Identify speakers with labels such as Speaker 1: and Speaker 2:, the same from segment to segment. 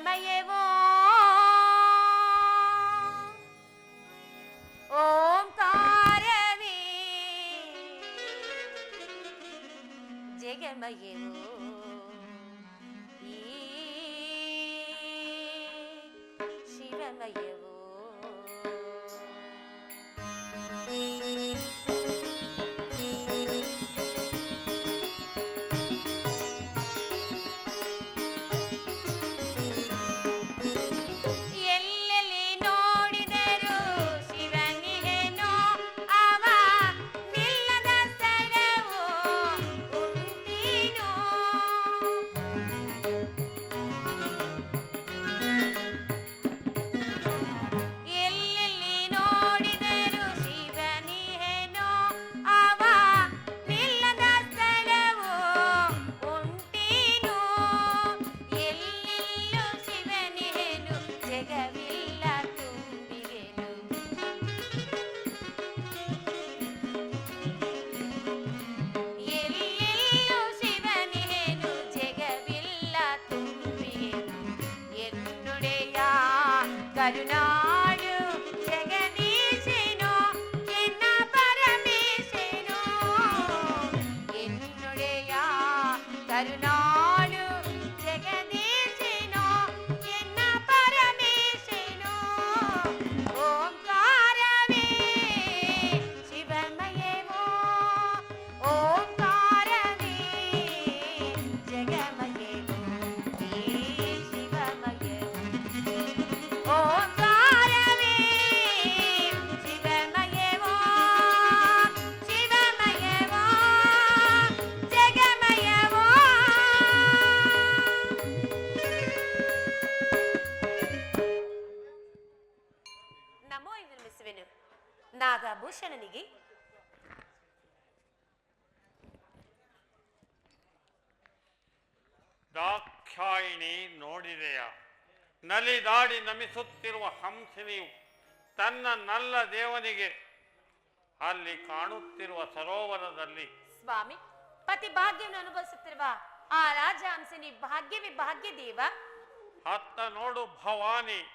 Speaker 1: ಶಿವಮಯವೋ
Speaker 2: ನಲಿದಾಡಿ ನಮಿಸುತ್ತಿರುವ ಹಂಸಿನಿಯು ತನ್ನ ನಲ್ಲ ದೇವನಿಗೆ ಅಲ್ಲಿ ಕಾಣುತ್ತಿರುವ ಸರೋವರದಲ್ಲಿ.
Speaker 1: ಸ್ವಾಮಿ ಪತಿ ಭಾಗ್ಯವನ್ನು ಅನುಭವಿಸುತ್ತಿರುವ ಆ ರಾಜ ಹಂಸಿನಿ ಭಾಗ್ಯವೇ ಭಾಗ್ಯ ದೇವ
Speaker 2: ಅತ್ತ ನೋಡು ಭವಾನಿ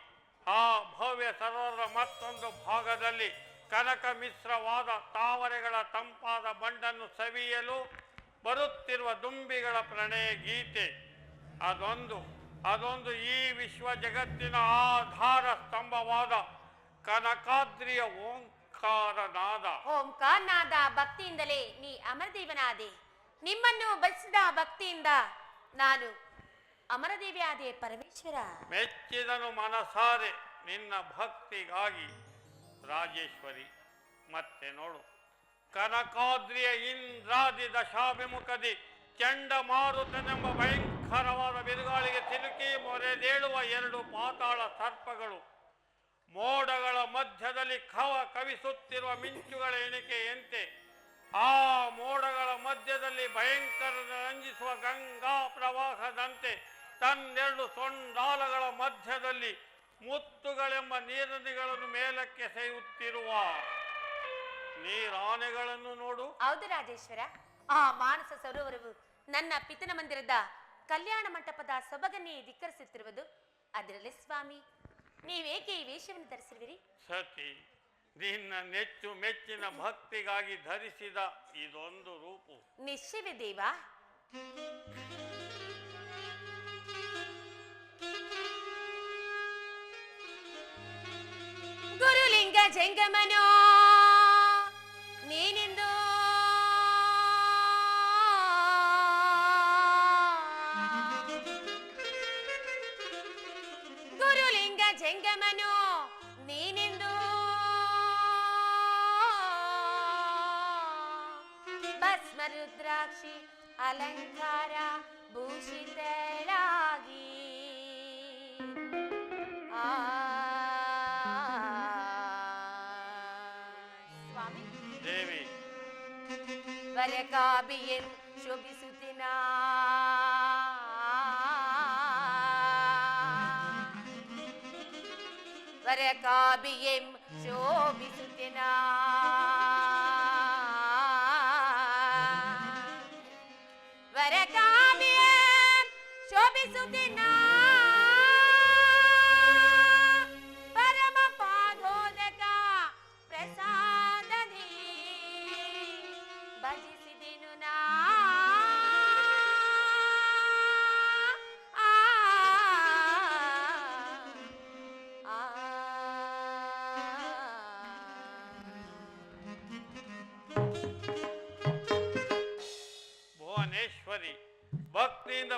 Speaker 2: ಆ ಭವ್ಯ ಸರೋವರ ಮತ್ತೊಂದು ಭಾಗದಲ್ಲಿ ಕನಕ ಮಿಶ್ರವಾದ ತಾವರೆಗಳ ತಂಪಾದ ಬಂಡನ್ನು ಸವಿಯಲು ಬರುತ್ತಿರುವ ದುಂಬಿಗಳ ಪ್ರಣಯ ಗೀತೆ. ಅದೊಂದು ಅದೊಂದು ಈ ವಿಶ್ವ ಜಗತ್ತಿನ ಆಧಾರ ಸ್ತಂಭವಾದ ಕನಕಾದ್ರಿಯ ಓಂಕಾರನಾದ.
Speaker 1: ಓಂಕಾರನಾದ ಭಕ್ತಿಯಿಂದಲೇ ನೀ ಅಮರದೇವನಾದೆ. ನಿಮ್ಮನ್ನು ಬಯಸಿದ ಭಕ್ತಿಯಿಂದ ನಾನು ಅಮರದೇವಿ ಆದೆ ಪರಮೇಶ್ವರ.
Speaker 2: ಮೆಚ್ಚಿದನು ಮನಸಾರೆ ನಿನ್ನ ಭಕ್ತಿಗಾಗಿ. ರಾಜೇಶ್ವರಿ ಮತ್ತೆ ನೋಡು. ಕನಕಾದ್ರಿಯ ಇಂದ್ರಾದಿ ದಶಾಭಿಮುಖದಿ ಚಂಡಮಾರುತನೆಂಬ ಭಯಂಕರವಾದ ಬಿರುಗಾಳಿಗೆ ಸಿಲುಕಿ ಮೊರೆದೇಳುವ ಎರಡು ಪಾತಾಳ ಸರ್ಪಗಳು. ಮೋಡಗಳ ಮಧ್ಯದಲ್ಲಿ ಖವ ಕವಿಸುತ್ತಿರುವ ಮಿಂಚುಗಳ ಎಣಿಕೆಯಂತೆ ಆ ಮೋಡಗಳ ಮಧ್ಯದಲ್ಲಿ ಭಯಂಕರ ರಂಜಿಸುವ ಗಂಗಾ ಪ್ರವಾಹದಂತೆ. ತನ್ನೆರಡು ಸೊಂಡಾಲಗಳ ಮಧ್ಯದಲ್ಲಿ ಮುತ್ತುಗಳೆಂಬ ನೀರನಿಗಳನ್ನು ಮೇಲಕ್ಕೆ ಸೆಯುತ್ತಿರುವ. ನೀರಾನೆಗಳನ್ನು ನೋಡು.
Speaker 1: ಹೌದು ರಾಜೇಶ್ವರ. ಆ ಮಾನಸ ಸರೋವರವು ನನ್ನ ಪಿತನ ಮಂದಿರದ ಕಲ್ಯಾಣ ಮಂಟಪದ ಸೊಬಗನ್ನೇ ಧಿಕ್ಕರಿಸುತ್ತಿರುವುದು ಅದರಲ್ಲಿ ಸ್ವಾಮಿ. ನೀವೇಕೆ ಈ ವೇಷವನ್ನು ಧರಿಸಿರುವಿರಿ?
Speaker 2: ಸತಿ ನಿನ್ನ ನೆಚ್ಚು ಮೆಚ್ಚಿನ ಭಕ್ತಿಗಾಗಿ ಧರಿಸಿದ ಇದೊಂದು ರೂಪು.
Speaker 1: ನಿಶ್ಚಯವೇ ದೇವ. ಗುರುಲಿಂಗ ಜಂಗಮನೋ
Speaker 2: காபியின்
Speaker 1: சுபி சுத்தினா വര കാബിയം ശോഭിസുത്തിന വര
Speaker 2: കാ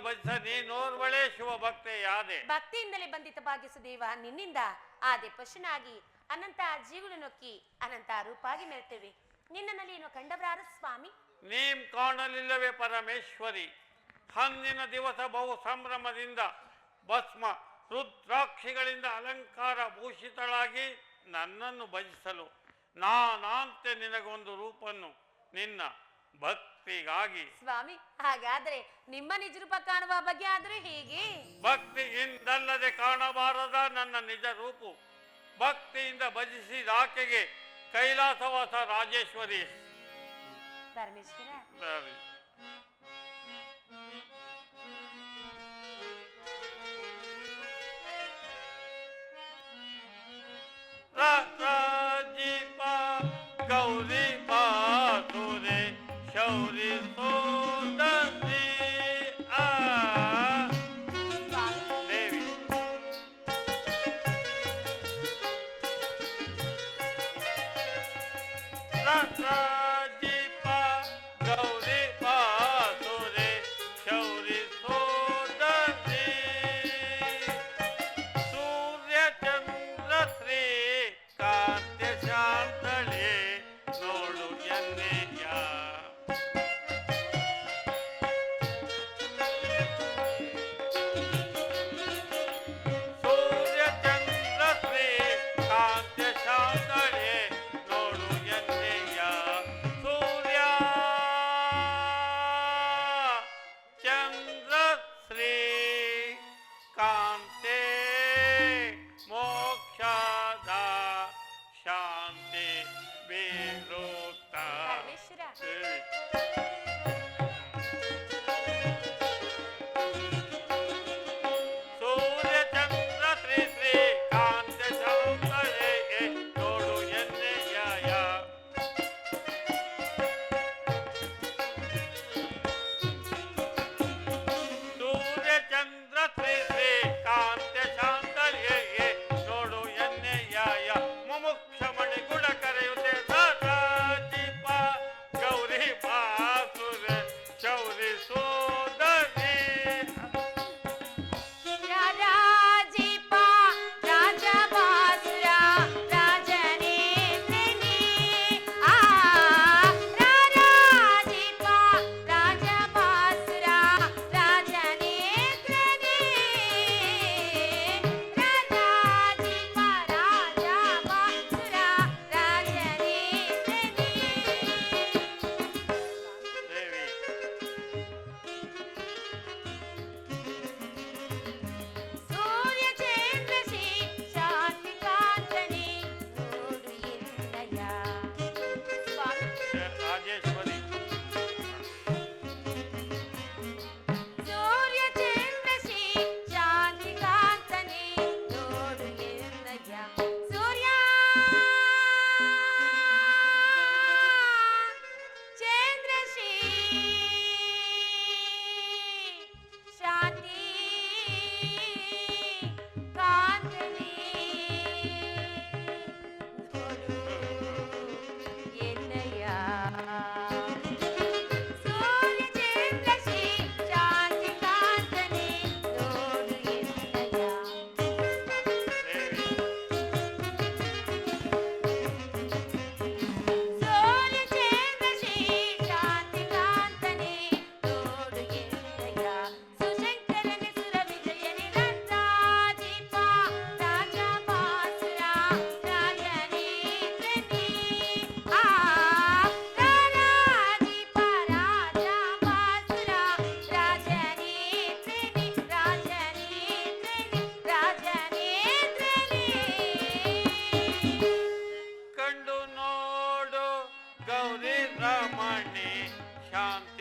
Speaker 2: ಭಕ್ತಿಯಿಂದ ನೀನೋರ್ವಳೆ ಶಿವ ಭಕ್ತೆ ಯಾದೆ
Speaker 1: ಭಕ್ತಿಯಿಂದಲೇ ಬಂದಿತ ದೇವ ನಿನ್ನಿಂದ ಆದೆ ಪಶುನಾಗಿ ಅನಂತ ಜೀವನ ನೊಕ್ಕಿ ಅನಂತ ರೂಪಾಗಿ ಮೆರೆತೇವೆ. ನಿನ್ನನಲ್ಲಿ ಏನು ಕಂಡವರಾರ ಸ್ವಾಮಿ?
Speaker 2: ನೀಂ ಕಾಣಲಿಲ್ಲವೇ ಪರಮೇಶ್ವರಿ. ಹಂದಿನ ದಿವಸ ಬಹು ಸಂಭ್ರಮದಿಂದ ಭಸ್ಮ ರುದ್ರಾಕ್ಷಿಗಳಿಂದ ಅಲಂಕಾರ ಭೂಷಿತಳಾಗಿ ನನ್ನನ್ನು ಭಜಿಸಲು ನಾನಾಂತೆ ನಿನಗೊಂದು ರೂಪನ್ನು ನಿನ್ನ ಭಕ್ತಿಗಾಗಿ.
Speaker 1: ಸ್ವಾಮಿ ಹಾಗಾದ್ರೆ ನಿಮ್ಮ ನಿಜ ರೂಪ ಕಾಣುವ ಬಗ್ಗೆ ಆದ್ರೆ ಹೇಗೆ?
Speaker 2: ಭಕ್ತಿಯಿಂದಲ್ಲದೆ ಕಾಣಬಾರದ ನನ್ನ ನಿಜ ರೂಪು. ಭಕ್ತಿಯಿಂದ ಭಜಿಸಿದ ಆಕೆಗೆ ಕೈಲಾಸವಾಸ ರಾಜೇಶ್ವರಿ.
Speaker 1: ಪರಮೇಶ್ವರ.
Speaker 2: ಸರಿ. ರ- ರಾಜೀಪ Sir. আছে ரமணி சாந்தி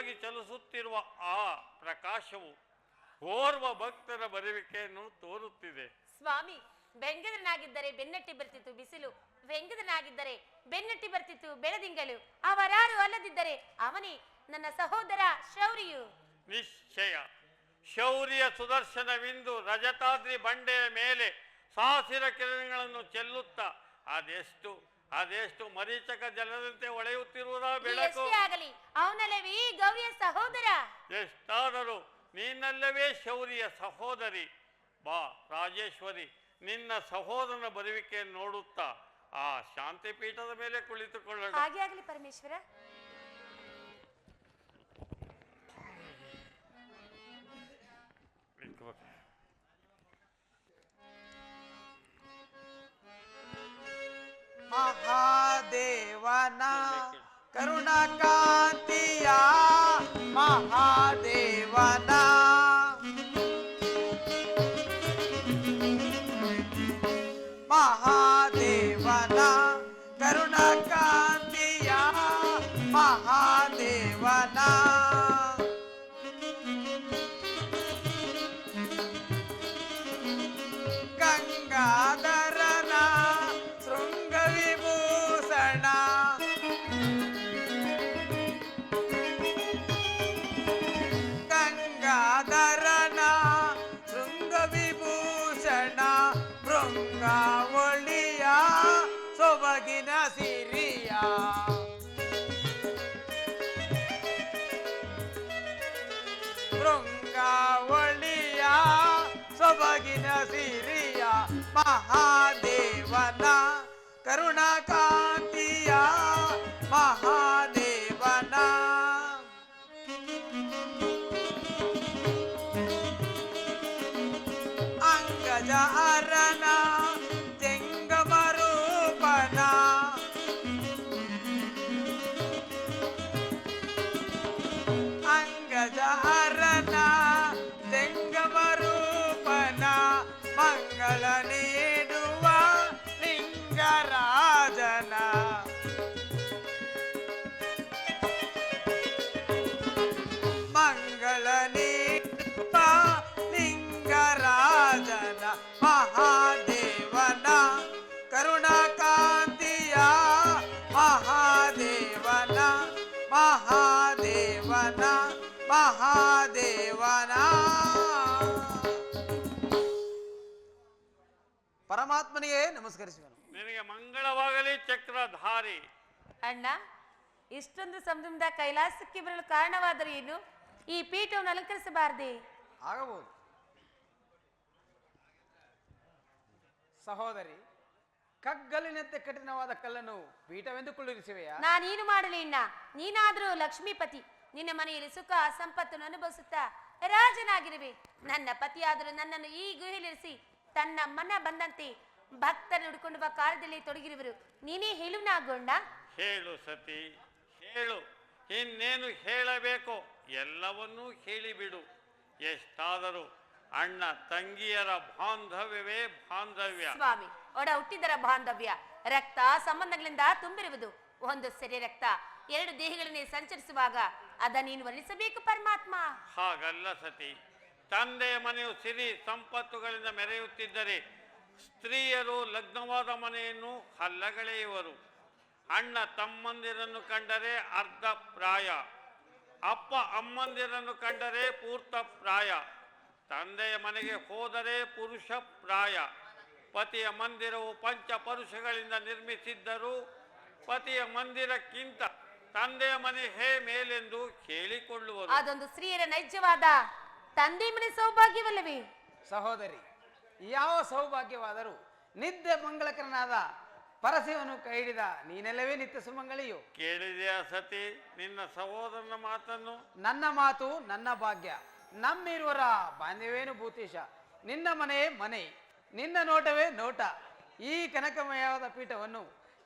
Speaker 2: ಚಲಿಸುತ್ತಿರುವ ಆ ಪ್ರಕಾಶವು ಓರ್ವ ಭಕ್ತರ ಬರುವಿಕೆಯನ್ನು ತೋರುತ್ತಿದೆ.
Speaker 1: ಸ್ವಾಮಿ ಬೆಂಗದನಾಗಿದ್ದರೆ ಬೆನ್ನಟ್ಟಿ ಬರ್ತಿತ್ತು ಬಿಸಿಲು ವ್ಯಂಗದನಾಗಿದ್ದರೆ ಬೆನ್ನಟ್ಟಿ ಬರ್ತಿತ್ತು ಬೆಳದಿಂಗಳು ಅವರಾರು ಅಲ್ಲದಿದ್ದರೆ ಅವನೇ ನನ್ನ ಸಹೋದರ ಶೌರ್ಯು.
Speaker 2: ನಿಶ್ಚಯ. ಶೌರ್ಯ ಸುದರ್ಶನವಿಂದು ರಜತಾದ್ರಿ ಬಂಡೆಯ ಮೇಲೆ ಸಾಹಸಿರ ಕಿರಣಗಳನ್ನು ಚೆಲ್ಲುತ್ತಾ ಅದೆಷ್ಟು ಅದೆಷ್ಟು ಮರೀಚಕ ಜನರಂತೆ ಒಳೆಯುತ್ತಿರುವುದ ಬೆಳಕು?
Speaker 1: ಎಷ್ಟೇ ಆಗಲಿ. ಅವನಲ್ಲವೇ ಗೌರಿಯ ಸಹೋದರ?
Speaker 2: ಎಷ್ಟಾದರೂ ನೀನಲ್ಲವೇ ಶೌರಿಯ ಸಹೋದರಿ. ಬಾ ರಾಜೇಶ್ವರಿ ನಿನ್ನ ಸಹೋದರನ ಬರುವಿಕೆಯನ್ನು ನೋಡುತ್ತಾ ಆ ಶಾಂತಿ ಪೀಠದ ಮೇಲೆ ಕುಳಿತುಕೊಳ್ಳೋಣ.
Speaker 1: ಹಾಗೆ ಆಗಲಿ ಪರಮೇಶ್ವರ.
Speaker 3: ಮಹಾದೇವನ ಕರುಣಾಕಾಂತಿಯ ಮಹಾದೇವನ ಗಂಗಾಧರನ ಶೃಂಗವಿಭೂಷಣ ಭೃಂಗಾವಳಿಯ ಸೊಬಗಿನ ಸಿರಿಯ. ಭೃಂಗಾವಳಿಯ ಸೊಬಗಿನ ಸಿರಿಯ ಮಹಾದೇವನ ಕರುಣಾಕಾಂತಿಯ ಪರಮಾತ್ಮನಿಗೆ ನಮಸ್ಕರಿಸುವನು.
Speaker 2: ನಿನಗೆ ಮಂಗಳವಾಗಲಿ ಚಕ್ರಧಾರಿ.
Speaker 1: ಅಣ್ಣ ಇಷ್ಟೊಂದು ಸಂಭ್ರಮದ ಕೈಲಾಸಕ್ಕೆ ಬರಲು ಕಾರಣವಾದರೆ ಏನು? ಈ ಪೀಠವನ್ನು ಅಲಂಕರಿಸಬಾರದೆ?
Speaker 3: ಆಗಬಹುದು. ಸಹೋದರಿ ಕಗ್ಗಲಿನಂತೆ ಕಠಿಣವಾದ ಕಲ್ಲನ್ನು ಪೀಠವೆಂದು ಕುಳ್ಳಿರಿಸುವೆಯಾ
Speaker 1: ನಾನೇನು ಮಾಡಲಿ ಅಣ್ಣ? ನೀನಾದರೂ ಲಕ್ಷ್ಮೀಪತಿ ನಿನ್ನ ಮನೆಯಲ್ಲಿ ಸುಖ ಸಂಪತ್ತನ್ನು ಅನುಭವಿಸುತ್ತಾ ರಾಜನಾಗಿರುವೆ. ನನ್ನ ಪತಿಯಾದರೂ ನನ್ನನ್ನು ಈ ಗುಹೆಲಿರಿಸಿ ತನ್ನ ಮನ ಬಂದಂತೆ ಭಕ್ತರನ್ನು ಹುಡುಕೊಂಡು ಕಾಲದಲ್ಲಿ ಕಾರ್ಯದಲ್ಲಿ ತೊಡಗಿರುವರು. ನೀನೇ ಹೇಳು ನಾಗೊಂಡ
Speaker 2: ಹೇಳು ಸತಿ ಹೇಳು. ಇನ್ನೇನು ಹೇಳಬೇಕು? ಎಲ್ಲವನ್ನೂ ಹೇಳಿಬಿಡು. ಎಷ್ಟಾದರೂ ಅಣ್ಣ ತಂಗಿಯರ ಬಾಂಧವ್ಯವೇ ಬಾಂಧವ್ಯ.
Speaker 1: ಸ್ವಾಮಿ ಒಡ ಹುಟ್ಟಿದರ ಬಾಂಧವ್ಯ. ರಕ್ತ ಸಂಬಂಧಗಳಿಂದ ತುಂಬಿರುವುದು. ಒಂದು ಸರಿ ರಕ್ತ ಎರಡು ದೇಹಗಳನ್ನೇ ಸಂಚರಿಸುವಾಗ ಅದ ನೀನು ವರ್ಣಿಸಬೇಕು ಪರಮಾತ್ಮ.
Speaker 2: ಹಾಗಲ್ಲ ಸತಿ. ತಂದೆಯ ಮನೆಯು ಸಿರಿ ಸಂಪತ್ತುಗಳಿಂದ ಮೆರೆಯುತ್ತಿದ್ದರೆ ಸ್ತ್ರೀಯರು ಲಗ್ನವಾದ ಮನೆಯನ್ನು ಹಲ್ಲಗಳೆಯುವರು. ಅಣ್ಣ ತಮ್ಮಂದಿರನ್ನು ಕಂಡರೆ ಅರ್ಧ ಪ್ರಾಯ, ಅಪ್ಪ ಅಮ್ಮಂದಿರನ್ನು ಕಂಡರೆ ಪೂರ್ತ ಪ್ರಾಯ, ತಂದೆಯ ಮನೆಗೆ ಹೋದರೆ ಪುರುಷ ಪ್ರಾಯ. ಪತಿಯ ಮಂದಿರವು ಪಂಚ ಪರುಷಗಳಿಂದ ನಿರ್ಮಿಸಿದ್ದರೂ ಪತಿಯ ಮಂದಿರಕ್ಕಿಂತ ತಂದೆಯ ಮನೆ ಹೇ ಮೇಲೆಂದು ಕೇಳಿಕೊಳ್ಳುವರು.
Speaker 1: ಅದೊಂದು ಸ್ತ್ರೀಯರ ನೈಜವಾದ ತಂದೆ ಮನೆ ಸೌಭಾಗ್ಯವಲ್ಲವೇ?
Speaker 3: ಸಹೋದರಿ ಯಾವ ಸೌಭಾಗ್ಯವಾದರೂ ನಿದ್ದೆ ಮಂಗಳಕರನಾದ ಪರಸಿವನು ಕೈ ಹಿಡಿದ ನೀನೆಲ್ಲವೇ ನಿತ್ಯ ಸುಮಂಗಳಿಯು?
Speaker 2: ಕೇಳಿದೆಯಾ ಸತಿ ನಿನ್ನ ಸಹೋದರನ ಮಾತನ್ನು?
Speaker 3: ನನ್ನ ಮಾತು ನನ್ನ ಭಾಗ್ಯ. ನಮ್ಮಿರುವರ ಬಾಂಧವೇನು ಭೂತೀಶ? ನಿನ್ನ ಮನೆಯೇ ಮನೆ ನಿನ್ನ ನೋಟವೇ ನೋಟ. ಈ ಕನಕಮಯವಾದ ಪೀಠವನ್ನು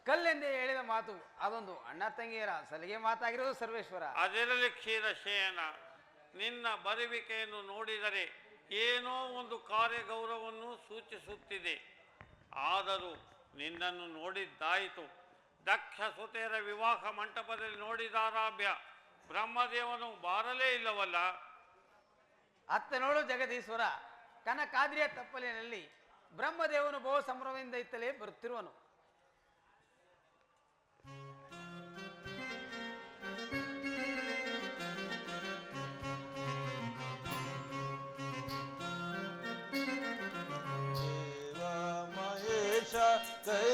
Speaker 3: ಕಲ್ಲೆಂದೇ ಹೇಳಿದ ಮಾತು ಅದೊಂದು ಅಣ್ಣ ತಂಗಿಯರ ಸಲಿಗೆ ಮಾತಾಗಿರೋದು ಸರ್ವೇಶ್ವರ.
Speaker 2: ಅದರಲ್ಲಿ ಕ್ಷೀರಶಯನ ನಿನ್ನ ಬರುವಿಕೆಯನ್ನು ನೋಡಿದರೆ ಏನೋ ಒಂದು ಕಾರ್ಯಗೌರವವನ್ನು ಸೂಚಿಸುತ್ತಿದೆ. ಆದರೂ ನಿನ್ನನ್ನು ನೋಡಿದ್ದಾಯಿತು. ದಕ್ಷ ಸುತೆಯರ ವಿವಾಹ ಮಂಟಪದಲ್ಲಿ ನೋಡಿದಾರಾಭ್ಯ ಬ್ರಹ್ಮದೇವನು ಬಾರಲೇ ಇಲ್ಲವಲ್ಲ?
Speaker 3: ಅತ್ತ ನೋಡು ಜಗದೀಶ್ವರ, ಕನಕಾದ್ರಿಯ ತಪ್ಪಲಿನಲ್ಲಿ ಬ್ರಹ್ಮದೇವನು ಬಹು ಸಂಭ್ರಮದಿಂದ ಇತ್ತಲೇ ಬರುತ್ತಿರುವನು
Speaker 4: ಕೈಲಾಸವಾಸ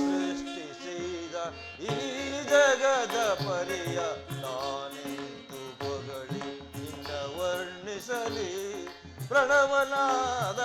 Speaker 4: ಸೃಷ್ಟಿಸಿದ ಈ ಜಗದ ಪರಿಯ ನಾನೆಂದು ಮಗಳಿ ನಿನ್ನ ವರ್ಣಿಸಲಿ. ಪ್ರಣವನಾದ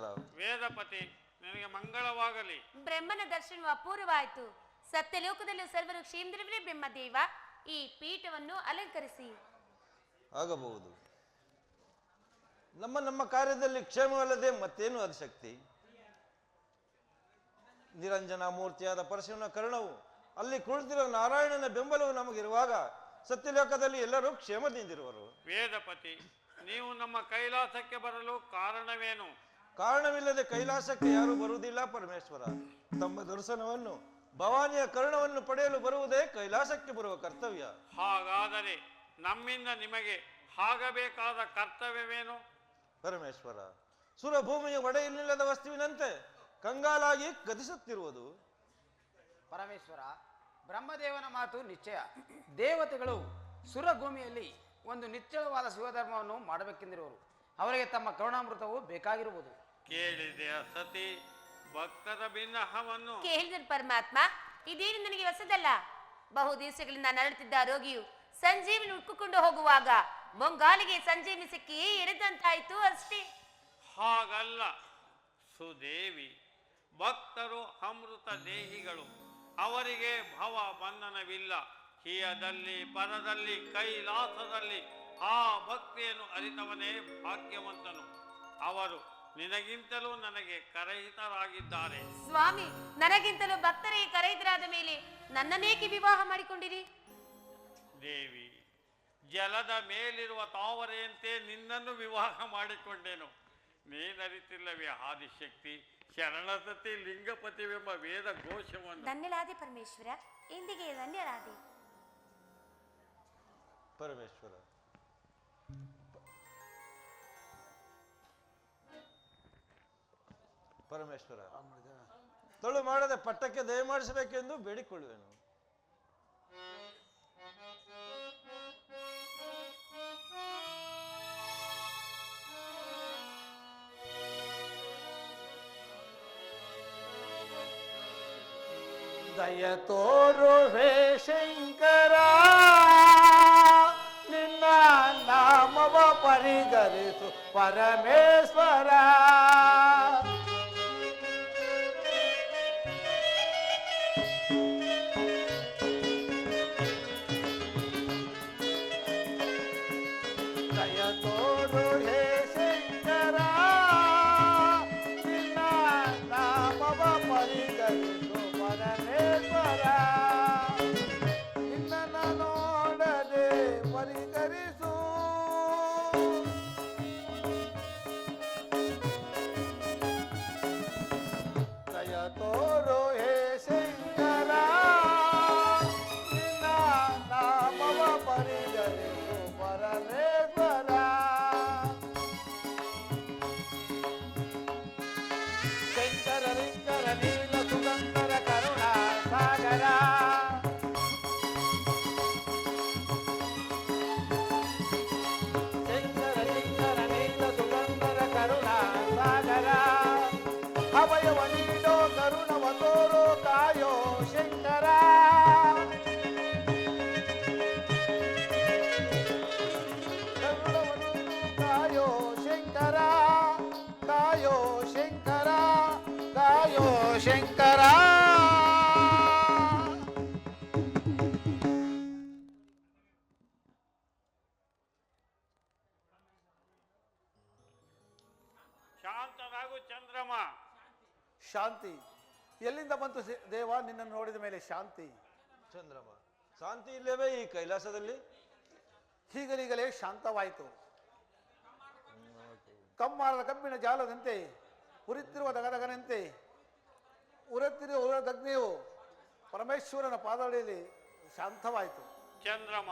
Speaker 4: ಶಂಕರ
Speaker 2: ವೇದಪತಿ ನಿನಗೆ ಮಂಗಳವಾಗಲಿ.
Speaker 1: ಬ್ರಹ್ಮನ ದರ್ಶನವು ಅಪೂರ್ವವಾಯಿತು. ಸತ್ಯಲೋಕದಲ್ಲೂ ಸರ್ವರು ಕ್ಷೇಮದಿರಲಿ ಬ್ರಹ್ಮದೇವ. ಈ ಪೀಠವನ್ನು ಅಲಂಕರಿಸಿ.
Speaker 4: ಆಗಬಹುದು. ನಮ್ಮ ನಮ್ಮ ಕಾರ್ಯದಲ್ಲಿ ಕ್ಷೇಮವಲ್ಲದೆ ಮತ್ತೇನು ಅದು ಶಕ್ತಿ ನಿರಂಜನ ಮೂರ್ತಿಯಾದ ಪರಶಿವನ ಕರ್ಣವು ಅಲ್ಲಿ ಕುಳಿತಿರುವ ನಾರಾಯಣನ ಬೆಂಬಲವು ನಮಗಿರುವಾಗ ಸತ್ಯಲೋಕದಲ್ಲಿ ಎಲ್ಲರೂ ಕ್ಷೇಮದಿಂದಿರುವರು.
Speaker 2: ವೇದಪತಿ ನೀವು ನಮ್ಮ ಕೈಲಾಸಕ್ಕೆ ಬರಲು ಕಾರಣವೇನು?
Speaker 4: ಕಾರಣವಿಲ್ಲದೆ ಕೈಲಾಸಕ್ಕೆ ಯಾರು ಬರುವುದಿಲ್ಲ ಪರಮೇಶ್ವರ. ತಮ್ಮ ದರ್ಶನವನ್ನು ಭವಾನಿಯ ಕರ್ಣವನ್ನು ಪಡೆಯಲು ಬರುವುದೇ ಕೈಲಾಸಕ್ಕೆ ಬರುವ ಕರ್ತವ್ಯ.
Speaker 2: ಹಾಗಾದರೆ ನಮ್ಮಿಂದ ನಿಮಗೆ ಆಗಬೇಕಾದ ಕರ್ತವ್ಯವೇನು?
Speaker 4: ಪರಮೇಶ್ವರ ಸುರಭೂಮಿಯ ಒಡೆಯಲಿಲ್ಲದ ವಸ್ತುವಿನಂತೆ ಕಂಗಾಲಾಗಿ ಗತಿಸುತ್ತಿರುವುದು.
Speaker 3: ಪರಮೇಶ್ವರ ಬ್ರಹ್ಮದೇವನ ಮಾತು ನಿಶ್ಚಯ. ದೇವತೆಗಳು ಸುರಭೂಮಿಯಲ್ಲಿ ಒಂದು ನಿಚ್ಚಳವಾದ ಶಿವಧರ್ಮವನ್ನು ಮಾಡಬೇಕೆಂದಿರುವರು. ಅವರಿಗೆ ತಮ್ಮ ಕರುಣಾಮೃತವು ಬೇಕಾಗಿರುವುದು.
Speaker 2: ಕೇಳಿದೆಯ ಸತಿ ಭಕ್ತರ ಭಿನ್ನಹವನ್ನು
Speaker 1: ಕೇಳಿದ ಪರಮಾತ್ಮ ಇದೇನು ನನಗೆ ಹೊಸದಲ್ಲ? ಬಹು ದಿವಸಗಳಿಂದ ನರಳುತ್ತಿದ್ದ ರೋಗಿಯು ಸಂಜೀವಿನಿ ಉಟ್ಕೊಂಡು ಹೋಗುವಾಗ ಮೊಂಗಾಲಿಗೆ ಸಂಜೀವಿನಿ ಸಿಕ್ಕಿ ಎಳೆದಂತಾಯ್ತು ಅಷ್ಟೇ.
Speaker 2: ಹಾಗಲ್ಲ ಸುದೇವಿ ಭಕ್ತರು ಅಮೃತ ದೇಹಿಗಳು ಅವರಿಗೆ ಭವ ಬಂಧನವಿಲ್ಲ. ಹಿಯದಲ್ಲಿ ಪರದಲ್ಲಿ ಕೈಲಾಸದಲ್ಲಿ ಆ ಭಕ್ತಿಯನ್ನು ಅರಿತವನೇ ಭಾಗ್ಯವಂತನು. ಅವರು ನಿನಗಿಂತಲೂ ನನಗೆ ಕರಹಿತರಾಗಿದ್ದಾರೆ
Speaker 1: ಸ್ವಾಮಿ ನನಗಿಂತಲೂ ಭಕ್ತರಿಗೆ ಕರೆಯಿತರಾದ ಮೇಲೆ ನನ್ನನ್ನೇಕೆ ವಿವಾಹ ಮಾಡಿಕೊಂಡಿರಿ?
Speaker 2: ದೇವಿ ಜಲದ ಮೇಲಿರುವ ತಾವರೆಯಂತೆ ನಿನ್ನನ್ನು ವಿವಾಹ ಮಾಡಿಕೊಂಡೆನು. ನೀನರಿತಿಲ್ಲವೇ ಆದಿಶಕ್ತಿ ಶರಣಸತಿ ಲಿಂಗಪತಿವೆಂಬ ವೇದ ಘೋಷವನ್ನು.
Speaker 1: ಧನ್ಯಲಾದೆ ಪರಮೇಶ್ವರ ಇಂದಿಗೆ ಧನ್ಯರಾದೆ
Speaker 4: ಪರಮೇಶ್ವರ. ಪರಮೇಶ್ವರ. ತಳು ಮಾಡದೆ ಪಟ್ಟಕ್ಕೆ ದಯಮಾಡಿಸಬೇಕೆಂದು ಬೇಡಿಕೊಳ್ಳುವೆನು.
Speaker 5: ದಯ ತೋರು ಹೇ ಶಂಕರ ನಿನ್ನ ನಾಮವ ಪರಿಗರಿಸು ಪರಮೇಶ್ವರ. ಶಾಂತಿ. ಎಲ್ಲಿಂದ ಬಂತು ಸಿ- ದೇವ? ನಿನ್ನನ್ನು ನೋಡಿದ ಮೇಲೆ ಶಾಂತಿ.
Speaker 4: ಚಂದ್ರಮ ಶಾಂತಿ ಇಲ್ಲವೇ ಈ ಕೈಲಾಸದಲ್ಲಿ?
Speaker 5: ಹೀಗಲೀಗಲೇ ಶಾಂತವಾಯಿತು. ಕಮ್ಮಾರದ ಕಬ್ಬಿನ ಜಾಲದಂತೆ ಉರಿತಿರುವ ದಗದಗನಂತೆ ಉರತಿರುವ ಉರದಗ್ನಿಯು ಪರಮೇಶ್ವರನ ಪಾದಡಿಯಲ್ಲಿ ಶಾಂತವಾಯಿತು.
Speaker 2: ಚಂದ್ರಮ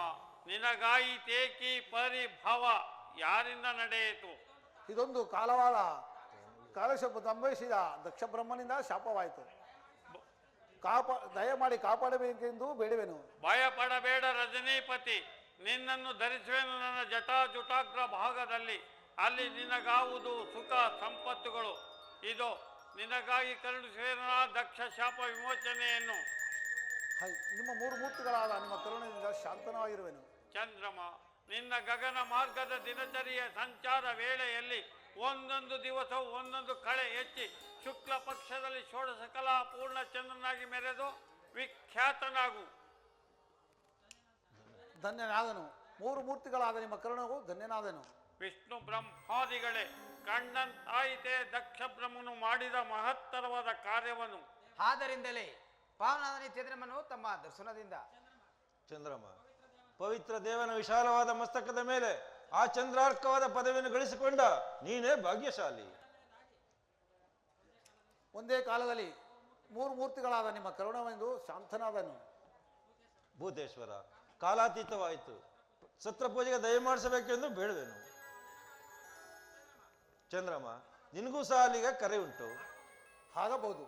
Speaker 2: ನಿನಗಾಯಿತೇಕಿ ಪರಿಭವ ಯಾರಿಂದ ನಡೆಯಿತು?
Speaker 5: ಇದೊಂದು ಕಾಲವಾದ ಕಾಲಶಾಪ ಸಂಭವಿಸಿದ ದಕ್ಷ ಬ್ರಹ್ಮನಿಂದ ಶಾಪವಾಯಿತು. ಕಾಪ ದಯಮಾಡಿ ಕಾಪಾಡಬೇಕೆಂದು ಬೇಡುವೆನು.
Speaker 2: ಭಯಪಡಬೇಡ ರಜನೀಪತಿ ನಿನ್ನನ್ನು ಧರಿಸುವೆನು ನನ್ನ ಜಟಾ ಜುಟಾಗ್ರ ಭಾಗದಲ್ಲಿ. ಅಲ್ಲಿ ನಿನಗಾವುದು ಸುಖ ಸಂಪತ್ತುಗಳು. ಇದು ನಿನಗಾಗಿ ಕರುಣಿಸುವೆನ ದಕ್ಷ ಶಾಪ ವಿಮೋಚನೆಯನ್ನು.
Speaker 5: ನಿಮ್ಮ ಮೂರು ಮೂರ್ತಿಗಳಾದ ನಿಮ್ಮ ಕರುಣೆಯಿಂದ ಶಾಂತನವಾಗಿರುವೆನು.
Speaker 2: ಚಂದ್ರಮ ನಿನ್ನ ಗಗನ ಮಾರ್ಗದ ದಿನಚರಿಯ ಸಂಚಾರ ವೇಳೆಯಲ್ಲಿ ಒಂದೊಂದು ದಿವಸ ಒಂದೊಂದು ಕಳೆ ಹೆಚ್ಚಿ ಶುಕ್ಲ ಪಕ್ಷದಲ್ಲಿ ಷೋಡಶ ಕಲಾ ಪೂರ್ಣ ಚಂದ್ರನಾಗಿ ಮೆರೆದು ವಿಖ್ಯಾತನಾಗು.
Speaker 5: ಧನ್ಯನಾದನು. ಮೂರು ಮೂರ್ತಿಗಳಾದ ನಿಮ್ಮ ಕರುಣವು ಧನ್ಯನಾದನು.
Speaker 2: ವಿಷ್ಣು ಬ್ರಹ್ಮಾದಿಗಳೇ ಕಂಡಂತಾಯಿತೆ ದಕ್ಷ ಬ್ರಹ್ಮನು ಮಾಡಿದ ಮಹತ್ತರವಾದ ಕಾರ್ಯವನ್ನು.
Speaker 3: ಆದ್ದರಿಂದಲೇ ಪಾವನಾದನಿ ಚಂದ್ರಮನು ತಮ್ಮ ದರ್ಶನದಿಂದ.
Speaker 4: ಚಂದ್ರಮ ಪವಿತ್ರ ದೇವನ ವಿಶಾಲವಾದ ಮಸ್ತಕದ ಮೇಲೆ ಆ ಚಂದ್ರಾರ್ಕವಾದ ಪದವಿಯನ್ನು ಗಳಿಸಿಕೊಂಡ ನೀನೇ ಭಾಗ್ಯಶಾಲಿ.
Speaker 5: ಒಂದೇ ಕಾಲದಲ್ಲಿ ಮೂರು ಮೂರ್ತಿಗಳಾದ ನಿಮ್ಮ ಕರುಣವೆಂದು ಶಾಂತನಾದನು.
Speaker 4: ಭೂತೇಶ್ವರ ಕಾಲಾತೀತವಾಯಿತು. ಸತ್ರ ಪೂಜೆಗೆ ದಯಮಾಡಿಸಬೇಕೆಂದು ಬೇಡುವೆನು. ಚಂದ್ರಮ್ಮ ನಿನಗೂ ಸಹ ಅಲ್ಲಿಗೆ ಕರೆ ಉಂಟು.
Speaker 5: ಆಗಬಹುದು